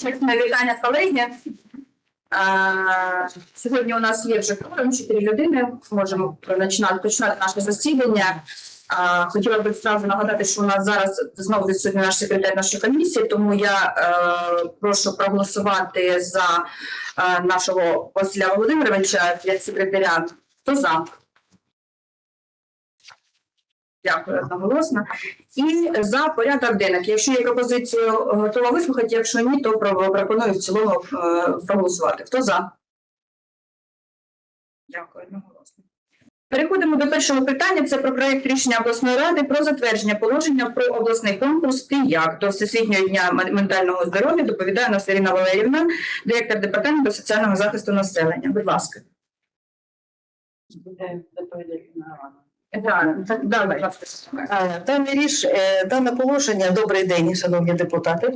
Чесне вітання, колеги. Сьогодні у нас є вже форум, чотири людини. Можемо починати, починати наше засідання. Хотіла би зразу нагадати, що у нас зараз знову відсутній наш секретар нашої комісії, тому я е, прошу проголосувати за е, нашого Василя Володимировича як секретаря. Хто за? Дякую одноголосно. І за порядок денок. Якщо є пропозицію, готова вислухати. Якщо ні, то пропоную в цілому е, проголосувати. Хто за? Дякую одноголосно. Переходимо до першого питання. Це про проект рішення обласної ради про затвердження положення про обласний конкурс «Ти-як» до Всесвітнього дня ментального здоров'я. Доповідає нас Ірина Валерівна, директор департаменту соціального захисту населення. Будь ласка. Так, так, да, будь ласка. Е, Дане ріш, е, дане положення, добрий день, шановні депутати.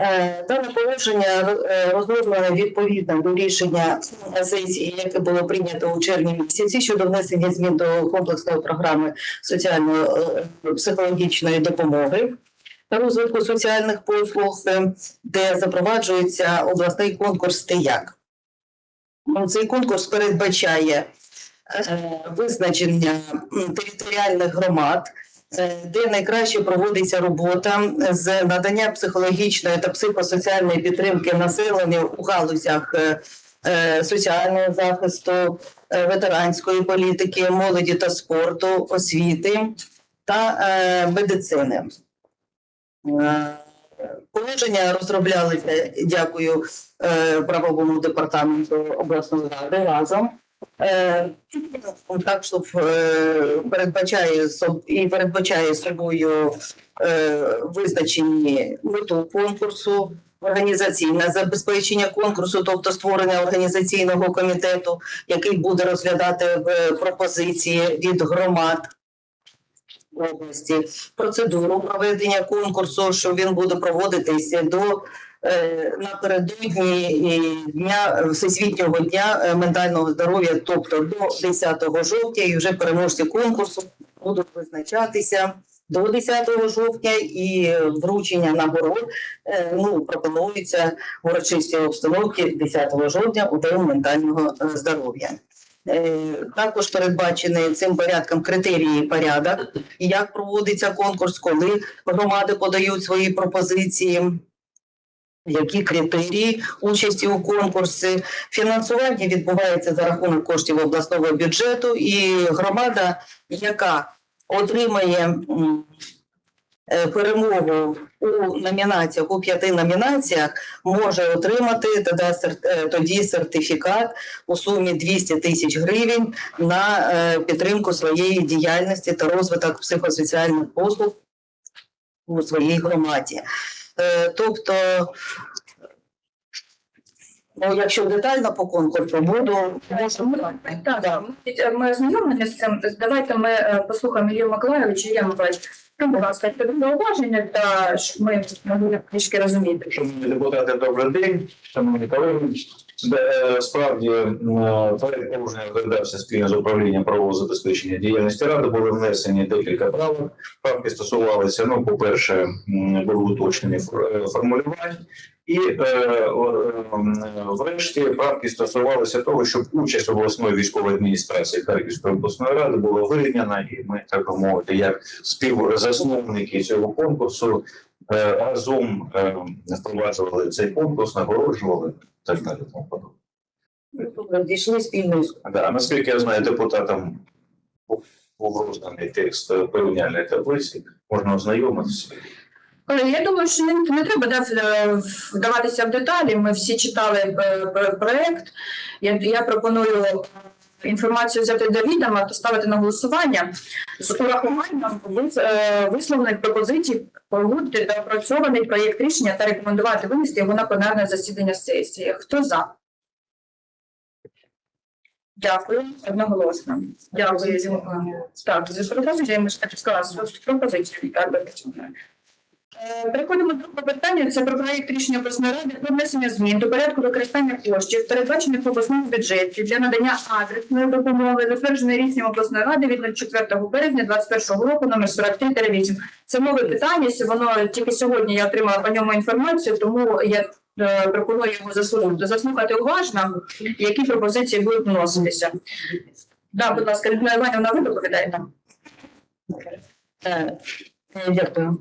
Е, Дане положення е, розроблено відповідно до рішення сесії, яке було прийнято у червні місяці щодо внесення змін до комплексної програми соціально-психологічної допомоги та розвитку соціальних послуг, де запроваджується обласний конкурс «Ти-як». Ну, Цей конкурс передбачає визначення територіальних громад, е, де найкраще проводиться робота з надання психологічної та психосоціальної підтримки населенню у галузях е, е, соціального захисту, е, ветеранської політики, молоді та спорту, освіти та е, медицини. Е, Положення розроблялися, дякую е, правовому департаменту обласної ради разом. Е, Так, щоб е, передбачає і передбачає собою е, визначені мету конкурсу, організаційне забезпечення конкурсу, тобто створення організаційного комітету, який буде розглядати пропозиції від громад області, процедуру проведення конкурсу, що він буде проводитися до напередодні е, дня всесвітнього дня е, ментального здоров'я, тобто до 10 жовтня, і вже переможці конкурсу будуть визначатися. До 10 жовтня і вручення нагород е, ну, пропонується в урочистій обстановці 10 жовтня у день ментального здоров'я. Також передбачений цим порядком критерії порядок, як проводиться конкурс, коли громади подають свої пропозиції. Які критерії участі у конкурсі? Фінансування відбувається за рахунок коштів обласного бюджету, і громада, яка отримає е, перемогу у номінаціях, у п'яти номінаціях, може отримати тоді, е, сертифікат у сумі 200 тисяч гривень на е, підтримку своєї діяльності та розвиток психосоціальних послуг у своїй громаді. Е, Тобто, ну, якщо детально по конкурсу буду, Так, Да. ми- ми з цим. Давайте ми е, послухаємо Ілію Миколаївича. я Миколаївич, ну, будь ласка, тобі зауваження, та щоб ми могли трішки розуміти. Шановні депутати, добрий день, шановні колеги. Е, Справді проект положення розглядався спільно з управлінням правового забезпечення діяльності ради. Були внесені декілька правок. Правки стосувалися, ну, по-перше, були уточнені е, формулювання, і е, ем, врешті правки стосувалися того, щоб участь обласної військової адміністрації Харківської обласної ради була вирівняна, і ми так би мовити, як співзасновники цього конкурсу е, разом е, впроваджували цей конкурс, нагороджували так далі. тому подобне. дійшли Да, а наскільки я знаю, депутатам був- розданий текст е, порівняльної таблиці, можна ознайомитися. Колеги, я думаю, що не, не треба да, вдаватися в деталі. Ми всі читали е, проект. Я, я пропоную інформацію взяти до відома та ставити на голосування з урахуванням е, висловлених пропозицій погодити та опрацьований проєкт рішення та рекомендувати винести його на пленарне засідання сесії. Хто за? Дякую, одноголосно. Дякую. Так, за пропозиціями ж так сказала, з пропозицією. Е, Переходимо до другого питання. Це про проект рішення обласної ради про внесення змін до порядку використання коштів, передбачених в обласному бюджеті для надання адресної допомоги, затвердженої рішенням обласної ради від 04 березня 2021 року, номер 43-8. Це нове питання. Воно тільки сьогодні я отримала по ньому інформацію, тому я е, пропоную його заслухати, заслухати уважно, які пропозиції будуть вноситися. Да, будь ласка, Людмила Іванівна, ви доповідаєте? Е, е, Дякую.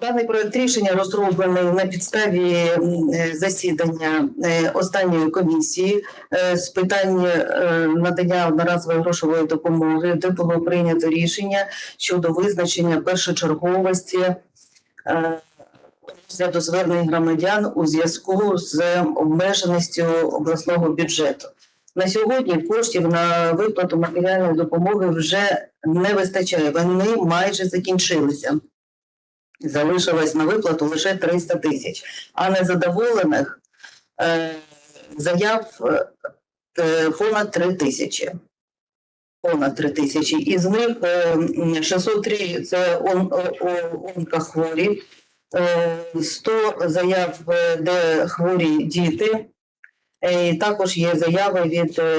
Даний проект рішення розроблений на підставі е, засідання е, останньої комісії е, з питань надання одноразової грошової допомоги, де було прийнято рішення щодо визначення першочерговості розгляду звернень громадян у зв'язку з обмеженістю обласного бюджету. На сьогодні коштів на виплату матеріальної допомоги вже не вистачає. Вони майже закінчилися. Залишилось на виплату лише 300 тисяч, а незадоволених е, заяв е, понад 3 тисячі. Понад 3 тисячі. Із них е, 603 це он, о- о- онкохворі, е, 100 заяв, е, де хворі діти. Е, І також є заяви від е,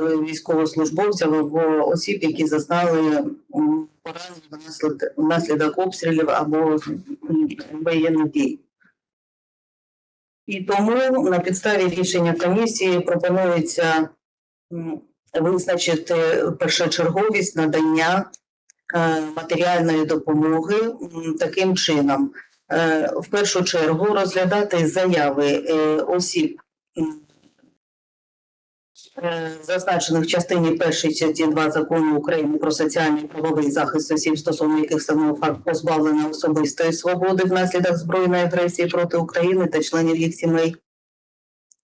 військовослужбовців або осіб, які зазнали м, внаслідок обстрілів або воєнних дій. І тому на підставі рішення комісії пропонується визначити першочерговість надання е, матеріальної допомоги таким чином. Е, В першу чергу розглядати заяви е, осіб, зазначених в частині першої статті 2 закону України про соціальний правовий захист осіб, стосовно яких встановив факт позбавлення особистої свободи внаслідок збройної агресії проти України та членів їх сімей.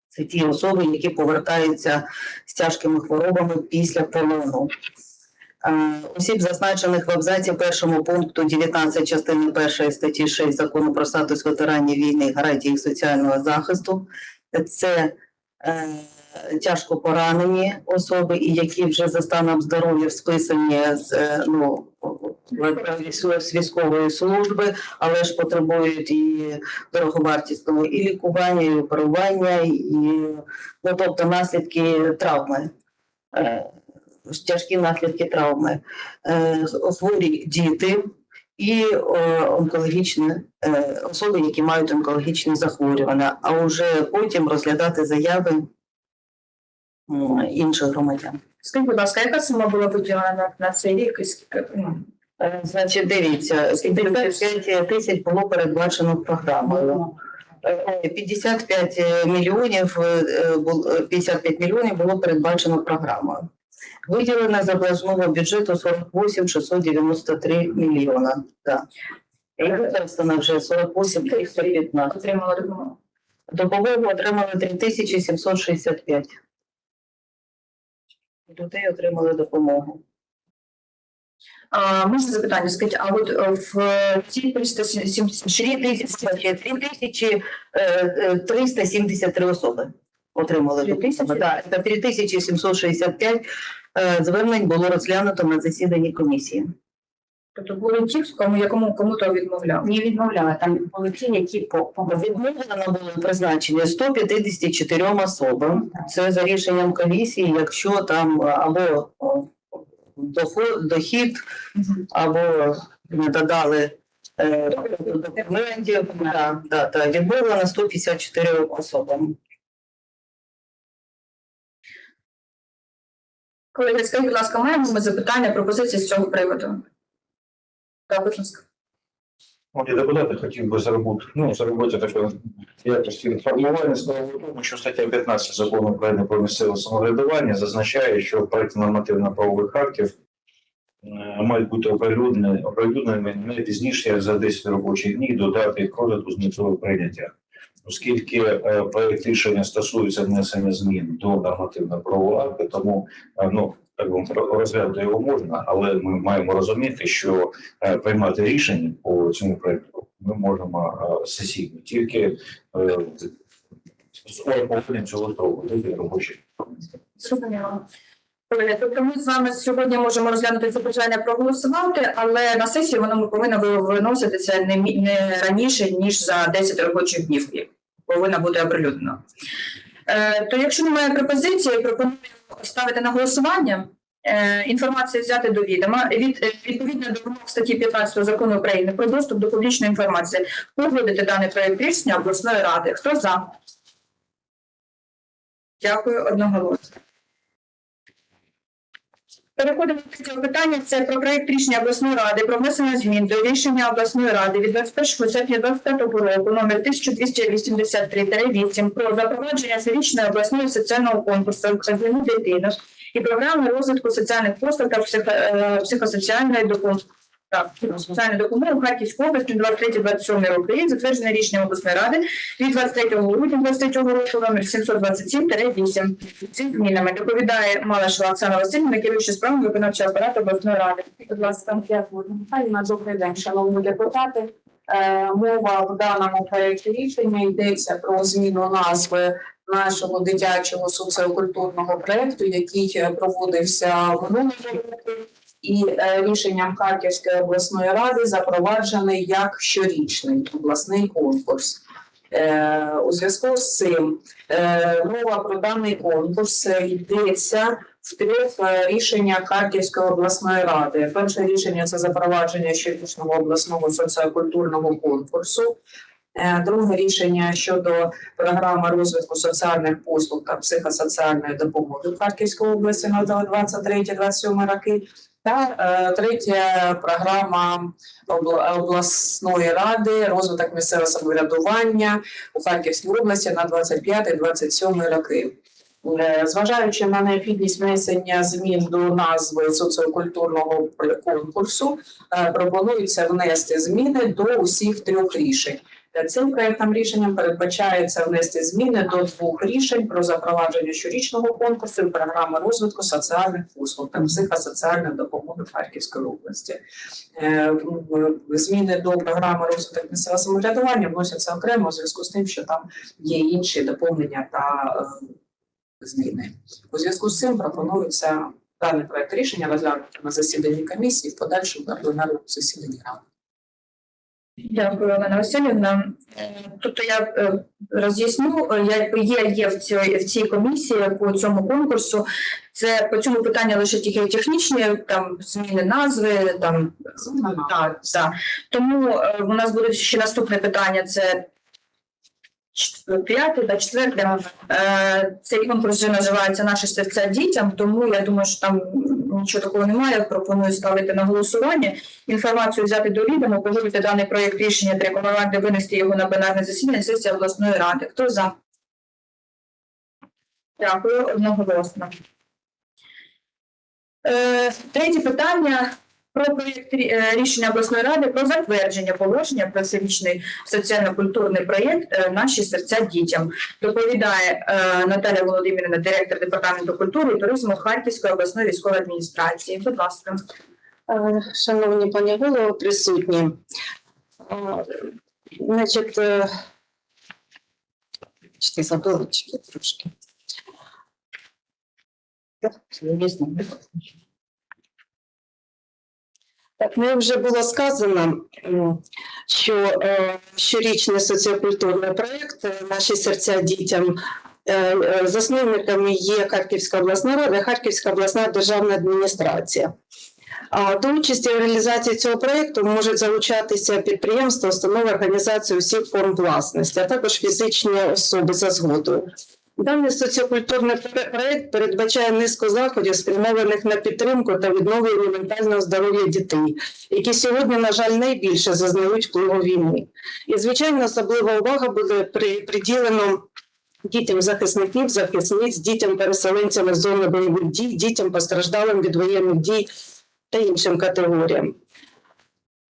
Це ті особи, які повертаються з тяжкими хворобами після полону. Е, Осіб, зазначених в абзаці першому пункту 19 частини 1 статті 6 закону про статус ветеранів війни і гарантії їх соціального захисту. Це е, тяжко поранені особи, і які вже за станом здоров'я списані з е, ну, з військової служби, але ж потребують і дороговартісного і лікування, і оперування, і ну, тобто наслідки травми. Е, Тяжкі наслідки травми, Е, хворі діти і онкологічні особи, які мають онкологічні захворювання, а вже потім розглядати заяви інших громадян. Скажіть, будь ласка, яка сума була виділена на, цей рік і скільки? Ну, Е, Значить, дивіться, 55 тисяч було передбачено програмою. Е, 55 мільйонів, е, е, бул- е, 55 мільйонів було передбачено програмою. Виділено з обласного бюджету 48 693 мільйона. Так. І використано вже 48 315. отримала допомогу. Допомогу отримали 3765. Людей отримали допомогу. А, можна запитання? Скажіть, а от е, в ці 370 3 тисячі, 3 тисячі е, е, 373 особи отримали допомогу. Та 3765 е, звернень було розглянуто на засіданні комісії. Тобто були ті, кому якому кому-то відмовляв. Не відмовляла, там були ті, які по, по Відмовлено було призначення 154 особам. Це за рішенням комісії, якщо там або доход, дохід, або не додали е, документів. Да, да, да. Відмовлено 154 особам. Колеги, скажіть, будь ласка, маємо ми запитання, пропозиції з цього приводу? Ласка. От я депутати хотів би зробити, ну, зробити таке якості інформування в тому, що стаття 15 закону України про місцеве самоврядування зазначає, що проекти нормативно-правових актів е, мають бути оприлюдненими не пізніше за 10 робочих днів до дати розгляду з метою прийняття. Оскільки е, проект рішення стосується внесення змін до нормативно-правового акту, тому е, ну розглянути його можна, але ми маємо розуміти, що е, приймати рішення по цьому проекту ми можемо е, сесійно тільки е, з погодження цього тільки робочий. Зрозуміло. Тобто ми з вами сьогодні можемо розглянути це питання, проголосувати, але на сесії воно повинно виноситися не, раніше, ніж за 10 робочих днів. і Повинна бути оприлюднена. Е, то якщо немає пропозиції, пропоную ставити на голосування. Е, інформацію взяти до відома від е, відповідно до вимог статті 15 закону України про доступ до публічної інформації погодити даний проєкт рішення обласної ради. Хто за? Дякую одноголосно. Переходимо до цього питання. Це про проєкт рішення обласної ради про внесення змін до рішення обласної ради від 21 серпня 2025 року номер 1283-8 про запровадження щорічної обласної соціального конкурсу «Казану дитину» і програми розвитку соціальних послуг та е, психосоціальної допомоги. Так, соціальної допомоги у Харківській області 23-27 роки, затверджене рішенням обласної ради від 23 грудня 23 року номер 727-8 зі змінами доповідає Малашева Оксана Васильівна, керуюча справами виконавчого апарату обласної ради. Будь ласка. Дякую, Михайлівна. Добрий день, шановні депутати. Е, Мова в даному проєкті рішення йдеться про зміну назви нашого дитячого соціокультурного проєкту, який е, проводився в минулому році. І е, рішенням Харківської обласної ради запроваджений як щорічний обласний конкурс. Е, У зв'язку з цим е, мова про даний конкурс йдеться в трьох рішеннях Харківської обласної ради. Перше рішення це запровадження щорічного обласного соціокультурного конкурсу. Друге рішення щодо програми розвитку соціальних послуг та психосоціальної допомоги в Харківській області на 23-27 роки. Та е, третя програма обласної ради розвиток місцевого самоврядування у Харківській області на 25-27 роки. Е, Зважаючи на необхідність внесення змін до назви соціокультурного конкурсу, е, пропонується внести зміни до усіх трьох рішень. Цим проектом рішенням передбачається внести зміни до двох рішень про запровадження щорічного конкурсу і програми розвитку соціальних послуг та психосоціальної допомоги в Харківській області. Е, Зміни до програми розвитку місцевого самоврядування вносяться окремо у зв'язку з тим, що там є інші доповнення та е, зміни. У зв'язку з цим пропонується даний проект рішення розглянути на засіданні комісії в подальшому на пленарному засіданні ради. Дякую, Олена Васильівна. Е, Тобто я е, роз'ясню, е, я є, є в цій, в цій комісії по цьому конкурсу. Це по цьому питання лише тільки технічні, там зміни назви, там так, так. Тому у нас буде ще наступне питання. Це п'яте та четверте. Е, Цей конкурс вже називається Наше серця дітям, тому я думаю, що там нічого такого немає. Пропоную ставити на голосування. Інформацію взяти до відома, погодити даний проєкт рішення та рекомендувати винести його на пленарне засідання сесії обласної ради. Хто за? Дякую, одноголосно. Е, Третє питання про проєкт е, рішення обласної ради про затвердження положення про всерічний соціально-культурний проєкт е, Наші серця дітям. Доповідає е, Наталя Володимирівна, директор департаменту культури і туризму Харківської обласної військової адміністрації. Будь ласка. Шановні пані голови, присутні. Значить, чи забула чи трошки. Так, ну вже було сказано, що е, щорічний соціокультурний проєкт е, Наші серця дітям е, засновниками є Харківська обласна рада, Харківська обласна державна адміністрація. До участі в реалізації цього проєкту можуть залучатися підприємства, установи, організації усіх форм власності, а також фізичні особи за згодою. Даний соціокультурний проєкт передбачає низку заходів, спрямованих на підтримку та відновлення ментального здоров'я дітей, які сьогодні, на жаль, найбільше зазнають впливу війни. І, звичайно, особлива увага буде приділено дітям захисників, захисниць, дітям переселенцям з зони бойових дій, дітям постраждалим від воєнних дій та іншим категоріям.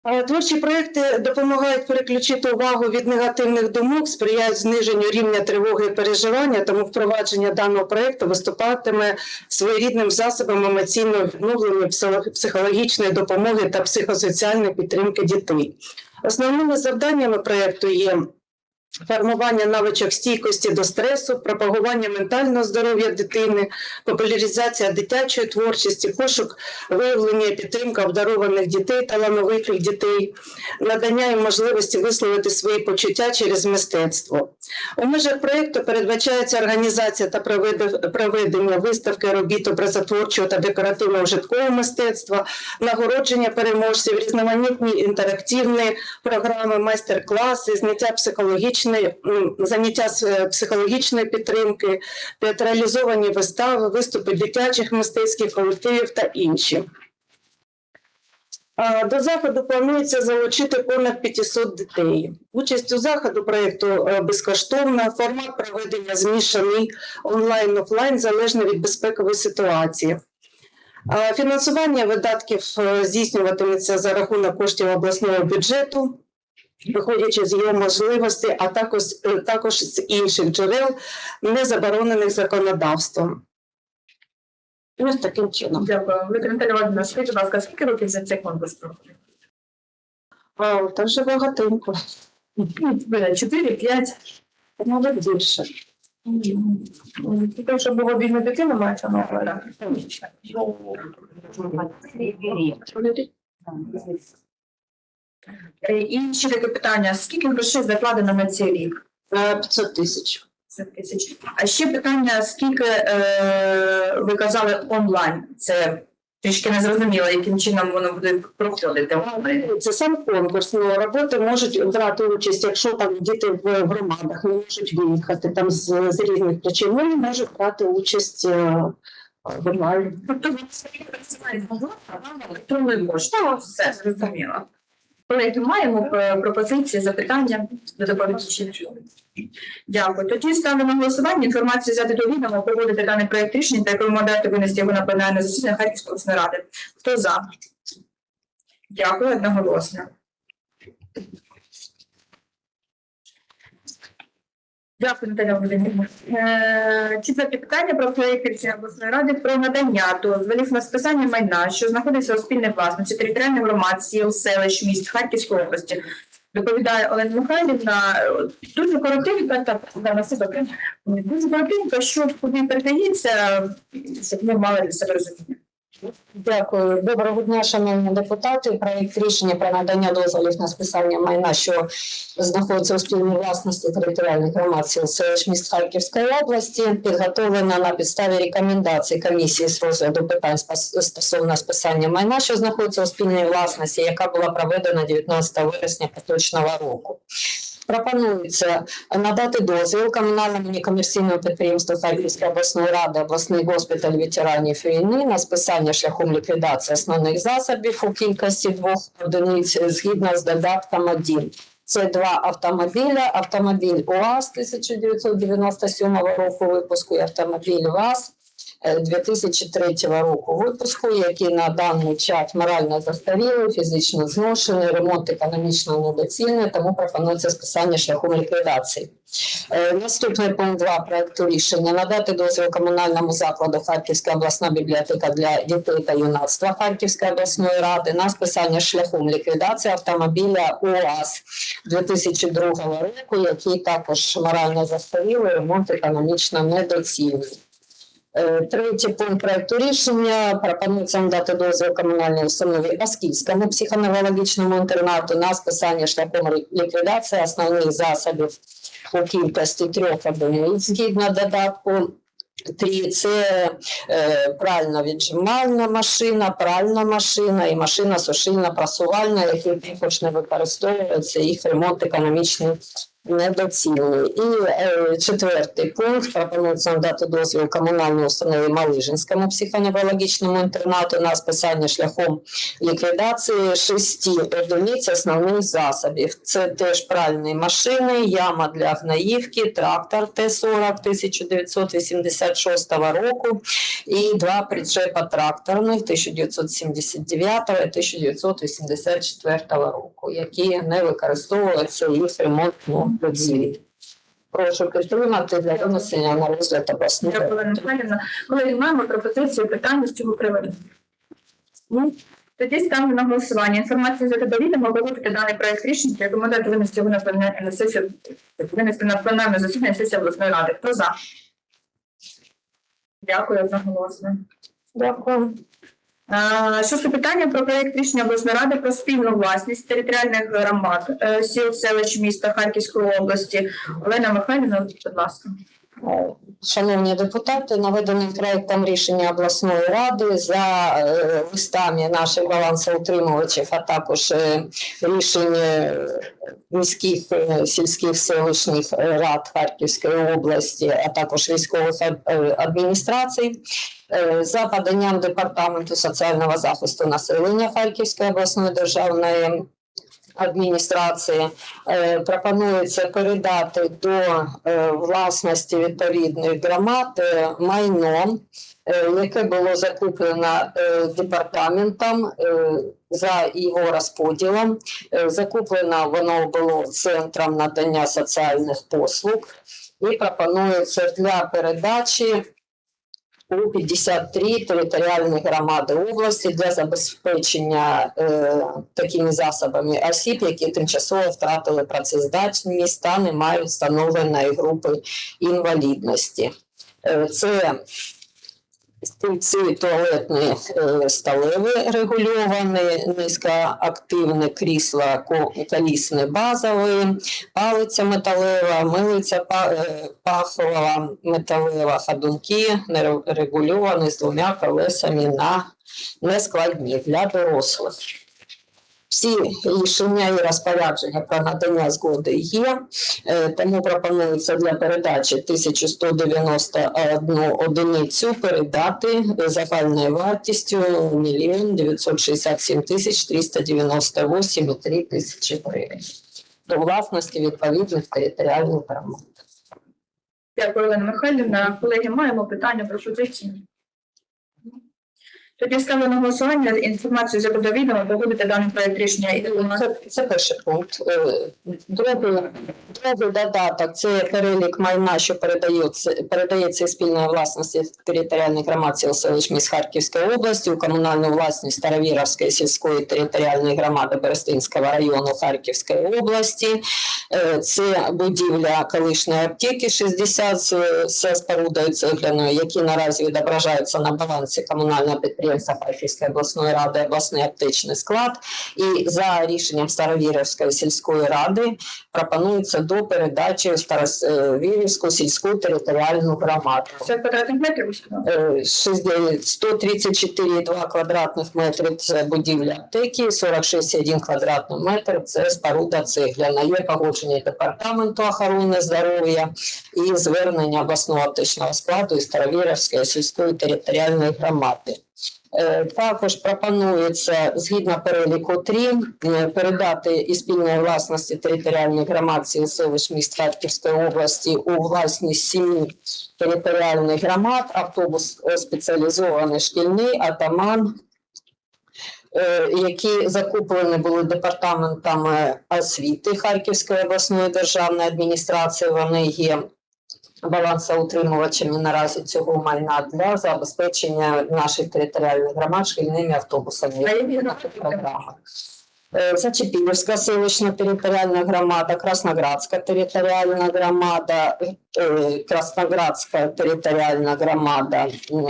Е, Творчі проекти допомагають переключити увагу від негативних думок, сприяють зниженню рівня тривоги і переживання, тому впровадження даного проекту виступатиме своєрідним засобом емоційного відновлення, психологічної допомоги та психосоціальної підтримки дітей. Основними завданнями проекту є формування навичок стійкості до стресу, пропагування ментального здоров'я дитини, популяризація дитячої творчості, пошук виявлення і підтримка обдарованих дітей, талановитих дітей, надання їм можливості висловити свої почуття через мистецтво. У межах проєкту передбачається організація та проведення виставки робіт образотворчого та декоративно-ужиткового мистецтва, нагородження переможців, різноманітні інтерактивні програми, майстер-класи, заняття психологічної, м, заняття з е, психологічної підтримки, театралізовані вистави, виступи дитячих мистецьких колективів та інші. До заходу планується залучити понад 500 дітей. Участь у заходу проєкту е, безкоштовна. Формат проведення змішаний онлайн-офлайн залежно від безпекової ситуації. Фінансування видатків е, здійснюватиметься за рахунок коштів обласного бюджету, виходячи з його можливостей, а також, е, також з інших джерел, не заборонених законодавством. Ось таким чином. Дякую. Вікторія Наталя скажіть, будь ласка, скільки років за цей конкурс проходить? Вау, так же багатенько. Чотири, п'ять. Мабуть, більше. Тому що було бідну дитину, мається на увазі. Е, І ще таке питання: скільки грошей закладено на цей рік? На 500 тисяч. 50 тисяч. А ще питання: скільки е, ви казали онлайн? Це трішки не зрозуміло, яким чином воно буде проходити. онлайн. Це сам конкурс. Ну, роботи можуть брати участь, якщо там діти в громадах не можуть виїхати там з, з різних причин. Вони можуть брати участь е, в онлайн. Тобто ви електронною поштою. Все зрозуміло. Колеги, маємо е, пропозиції, запитання до доповідачів? Дякую. Тоді ставлю на голосування інформацію взяти до відома, проводити даний проєкт рішення та рекомендувати винести його на пленарне засідання Харківської обласної ради. Хто за? Дякую, одноголосно. Дякую, Наталя Володимирівна. Е, Четверте питання про проєкт рішення обласної ради про надання дозволів на списання майна, що знаходиться у спільній власності територіальних громад, сіл, селищ, міст Харківської області. Доповідає Олена Михайлівна. Дуже коротенько, так, да, на себе. Дуже коротенько, що куди передається, щоб ми мали для себе розуміння. Дякую. Доброго дня, шановні депутати. Проект рішення про надання дозволів на списання майна, що знаходиться у спільній власності територіальних громад сіл селищ міст Харківської області, підготовлена на підставі рекомендацій комісії з розгляду питань стосовно списання майна, що знаходиться у спільній власності, яка була проведена 19 вересня поточного року. Пропонується надати дозвіл комунальному некомерційному підприємству Харківської обласної ради, обласний госпіталь ветеранів війни на списання шляхом ліквідації основних засобів у кількості двох одиниць згідно з додатком 1. Це два автомобіля. Автомобіль УАЗ 1997 року випуску і автомобіль ВАЗ е, 2003 року випуску, які на даний час морально застаріли, фізично зношені, ремонт економічно недоцільний, тому пропонується списання шляхом ліквідації. Е, Наступний пункт 2 проекту рішення надати дозвіл комунальному закладу Харківська обласна бібліотека для дітей та юнацтва Харківської обласної ради на списання шляхом ліквідації автомобіля УАЗ 2002 року, який також морально застарілий, ремонт економічно недоцільний. Е, Третій пункт проекту рішення пропонується надати дозвіл комунальній установі Оскільському психоневрологічному інтернату на списання шляхом ліквідації основних засобів у кількості трьох одиниць згідно додатку. Три це е, прально віджимальна машина, пральна машина і машина сушильна прасувальна, які також не використовуються, їх ремонт економічний недоцільний. І е, четвертий пункт пропонується надати дозвіл комунальній установі Малижинському психоневрологічному інтернату на списання шляхом ліквідації шести одиниць основних засобів. Це теж пральні машини, яма для гнаївки, трактор Т-40 1986 року і два причепа тракторних 1979 і 1984 року, які не використовуються їх ремонтну доцілі. Прошу підтримати для винесення на розгляд обласних. Дякую, Олена Михайлівна. Колеги, маємо пропозиції, питання з цього приводу. Ні? Тоді ставлю на голосування. Інформацію за відомо погодити даний проект рішення та рекомендувати винести його на пленарну на сесію винести на пленарне засідання сесії обласної ради. Хто за? Дякую одноголосно. Дякую. Шосте питання про проект рішення обласної ради про спільну власність територіальних громад е, сіл, селищ міста Харківської області. Олена Михайлівна, будь ласка. Е, Шановні депутати, наведеним проектом рішення обласної ради за е, листами наших балансоутримувачів, а також е, рішень е, міських е, сільських селищних рад Харківської області, а також військових адміністрацій. За поданням департаменту соціального захисту населення Харківської обласної державної адміністрації е, пропонується передати до е, власності відповідних громад майно, е, яке було закуплено департаментом за його розподілом. Закуплено воно було центром надання соціальних послуг і пропонується для передачі у 53 територіальні громади області для забезпечення е, такими засобами осіб, які тимчасово втратили працездатність та не мають встановленої групи інвалідності. Е, це стільці туалетні е, столові регульовані, низькоактивне крісло ко- колісне базове, палиця металева, милиця е, пахова металева, ходунки не регульовані з двома колесами на нескладні для дорослих. Всі рішення і розпорядження про надання згоди є, е, тому пропонується для передачі 1191 одиницю передати загальною вартістю 1 967 тисяч 398,3 тисячі гривень до власності відповідних територіальних громад. Дякую, Олена Михайлівна. Колеги, маємо питання про позиції. Тоді ставлю на голосування інформацію за відомо погодити даний проект рішення. І Це, це перший пункт. Е, Другий, другий додаток це перелік майна, що передається, передається спільної власності територіальних громад сіл селищ міст Харківської області у комунальну власність Старовіровської сільської територіальної громади Берестинського району Харківської області. Е, Це будівля колишньої аптеки 60 з, з спорудою цегляною, які наразі відображаються на балансі комунального підприємства Харківської обласної ради, обласний аптечний склад. І за рішенням Старовірівської сільської ради пропонується до передачі в Старовірівську сільську територіальну громаду. це квадратних метрів. Е, 134,2 квадратних метрів це будівля аптеки, 46,1 квадратний метр це споруда цегляна. Є погодження департаменту охорони здоров'я і звернення обласного аптечного складу і Старовірівської сільської територіальної громади. Е, Також пропонується згідно переліку 3 е, передати із спільної власності територіальних громад сіл міст Харківської області у власність сім'ї територіальних громад, автобус е, спеціалізований шкільний, атаман, які закуплені були департаментом е, освіти Харківської обласної державної адміністрації. Вони є балансоутримувачами наразі цього майна для забезпечення наших територіальних громад шкільними автобусами. Е, Зачепівська селищна територіальна громада, Красноградська територіальна громада, е, Красноградська територіальна громада,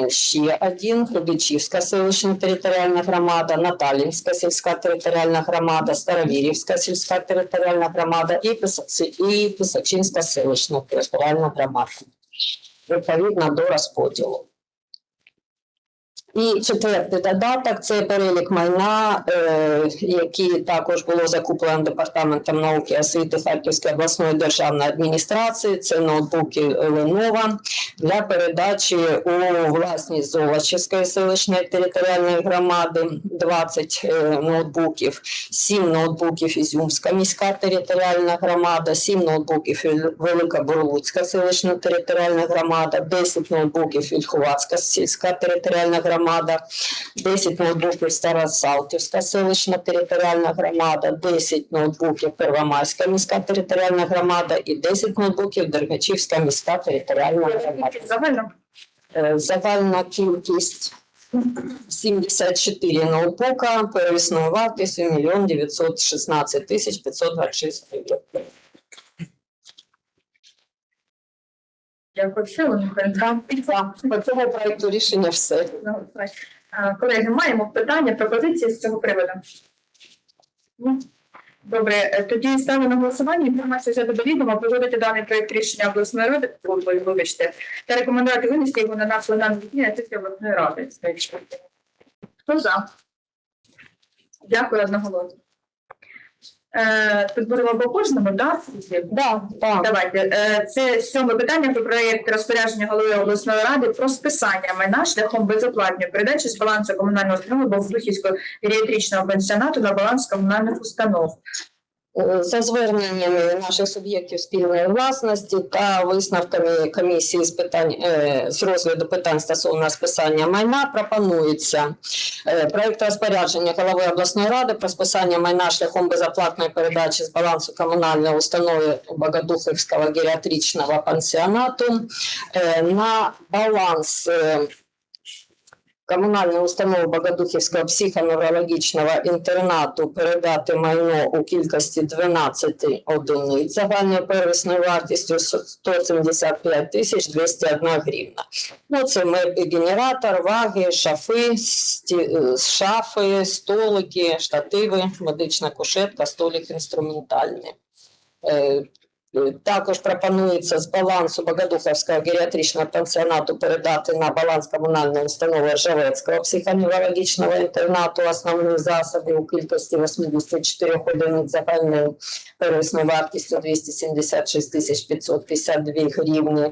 ще один, Худичівська селищна територіальна громада, Наталівська сільська територіальна громада, Старовірівська сільська територіальна громада і Писачинська селищна територіальна громада. Відповідно до розподілу. І четвертий додаток це перелік майна, е, які також було закуплено департаментом науки і освіти Харківської обласної державної адміністрації. Це ноутбуки Lenovo для передачі у власність Золочівської селищної територіальної громади 20 е, ноутбуків, 7 ноутбуків Ізюмська міська територіальна громада, 7 ноутбуків Вел- Велика Бурлуцька селищна територіальна громада, 10 ноутбуків Вільхувацька сільська територіальна громада, 10 ноутбуків Старосалтівська селищна територіальна громада, 10 ноутбуків Первомайська міська територіальна громада і 10 ноутбуків Дергачівська міська територіальна громада. Е, Загальна кількість 74 ноутбука перевісною вартістю 1 916 тисяч 526 гривень. Дякую. Вони По цьому проекту рішення все. Е, Колеги, маємо питання, пропозиції з цього приводу? Добре, е, тоді ставлю на голосування інформацію взяти до відома, погодити даний проект рішення обласної ради, вибачте, та рекомендувати винести його на дні на сесію обласної ради. Хто за? Дякую одноголосно. Е, Тут будемо по кожному, так? Да, так. Давайте. Е, Це сьоме питання про проєкт розпорядження голови обласної ради про списання майна шляхом безоплатної передачі з балансу комунального установи Бовдухівського геріатричного пансіонату на баланс комунальних установ. Е, За зверненнями наших суб'єктів спільної власності та висновками комісії з питань е, з розгляду питань стосовно списання майна пропонується е, проект розпорядження голови обласної ради про списання майна шляхом безоплатної передачі з балансу комунальної установи Богодухівського геріатричного пансіонату на баланс. Е, комунальної установи Богодухівського психоневрологічного інтернату передати майно у кількості 12 одиниць загальною первісною вартістю 175 тисяч 201 гривна. Ну, це генератор, ваги, шафи, сті- е, шафи, столики, штативи, медична кушетка, столик інструментальний. Е, Також пропонується з балансу Богодуховського геріатричного пансіонату передати на баланс комунальної установи Ржавецького психоневрологічного інтернату основні засоби у кількості 84 одиниць загальною первісною вартістю 276 тисяч 552 гривні.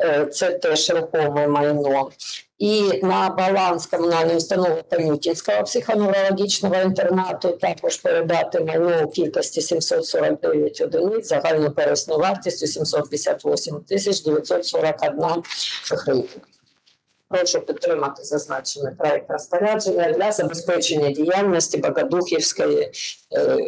Е, Це теж рухоме майно. І на баланс комунальної установи Тамютінського психоневрологічного інтернату також передати майно у кількості 749 одиниць загальною первісною вартістю 758 тисяч 941 гривень. Прошу підтримати зазначений проект розпорядження для забезпечення діяльності Богодухівської. е,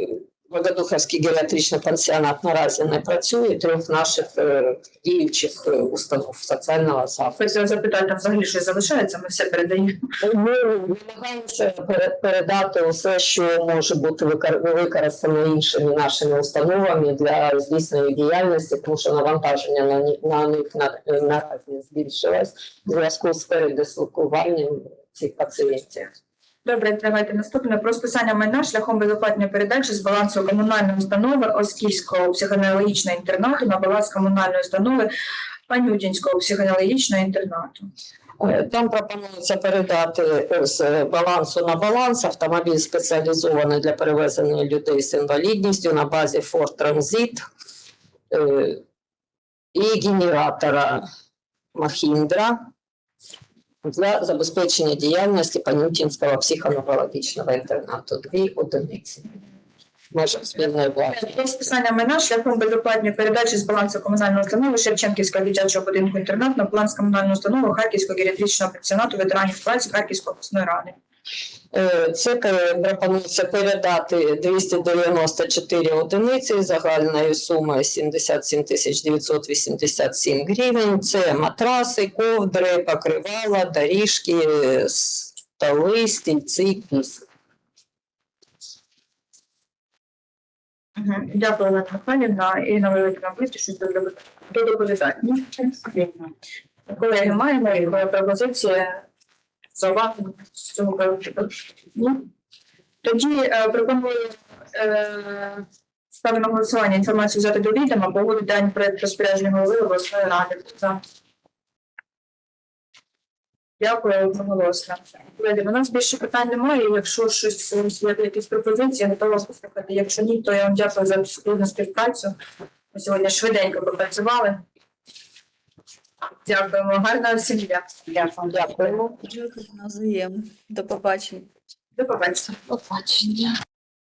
Богодухівський геріатричний пансіонат наразі не працює, трьох наших е, діючих е, установ соціального захисту. Хотіла запитати, взагалі щось залишається, ми все передаємо. Ми намагаємося пере- передати усе, що може бути викор- використано іншими нашими установами для здійснення діяльності, тому що навантаження на, них на, наразі збільшилось в зв'язку з передислокуванням цих пацієнтів. Добре, давайте наступне. Про списання майна шляхом безоплатної передачі з балансу комунальної установи Оскільського психоневрологічного інтернату на баланс комунальної установи Панютінського психоневрологічного інтернату. Там пропонується передати е, з балансу на баланс. Автомобіль спеціалізований для перевезення людей з інвалідністю на базі Ford Transit е, і генератора Махіндра для забезпечення діяльності Панютінського психоневрологічного інтернату. Дві одиниці. може межах спільної влади. Про списання майна шляхом безоплатної передачі з балансу комунальної установи Шевченківського дитячого будинку інтернату на баланс комунальної установи Харківського геріатричного пенсіонату ветеранів праці Харківської обласної ради. Е, Це пропонується передати 294 одиниці загальною сумою 77 тисяч 987 гривень. Це матраси, ковдри, покривала, доріжки, столи, стільці. Дякую, Олена Михайлівна. Ірина Великина, будете щось до до доповідати? Ні? Колеги, маємо е, зауваження з цього приводу? Ні? Тоді е, пропоную е, ставлю на голосування інформацію взяти до відома, погодити дані проект розпорядження голови обласної ради. За. Дякую, одноголосно. Колеги, у нас більше питань немає. Якщо щось є якісь пропозиції, я готова послухати. Якщо ні, то я вам дякую за спільну співпрацю. Ми сьогодні швиденько попрацювали. Дякуємо. Гарного всім дня. Дякую. Дякуємо. Дякую. До побачення. До побачення. Побачення.